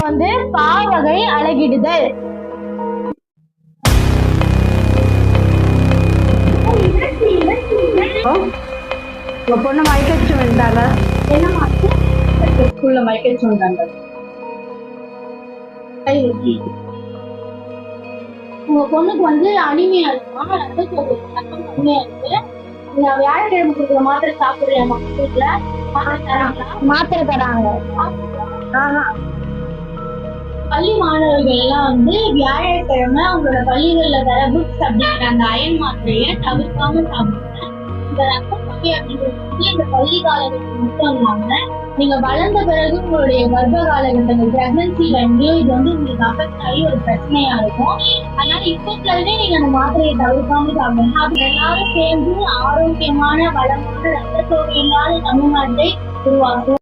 வந்து பாவகை அழகிடுதல். உங்க பொண்ணு மயக்கடிச்சு வந்துட்டாங்க ஸ்கூல்ல மயக்கடிச்சு வந்தாங்க உங்க பொண்ணுக்கு வந்து அனிமையா இருக்குமா? ரத்தம் கம்மியா இருக்கு. நீங்க வியாழக்கிழமை கொடுக்குற மாத்திரை சாப்பிடுறியா வீட்டுல மாத்திரை தராங்க. பள்ளி மாணவர்கள் எல்லாம் வந்து வியாழக்கிழமை உங்களோட பள்ளிகள்ல தர புக்ஸ் அப்படிங்கிற அந்த அயன் மாத்திரையை தவிர்க்காம சாப்பிடுங்க இந்த ரத்த வந்து இந்த பள்ளி காலகட்டம் மட்டும் இல்லாம நீங்க வளர்ந்த பிறகு உங்களுடைய கர்ப்ப காலகட்டங்கள் பிரெக்னன்சி டைம்லயும் இது வந்து உங்களுக்கு அஃபெக்ட் ஆகி ஒரு பிரச்சனையா இருக்கும். அதனால இப்பத்துல இருந்தே நீங்க அந்த மாத்திரையை தவிர்க்காம சாப்பிடுங்க. அது எல்லாரும் சேர்ந்து ஆரோக்கியமான வளமான ரத்த சோகை இல்லாத தமிழ்நாட்டை உருவாக்கும்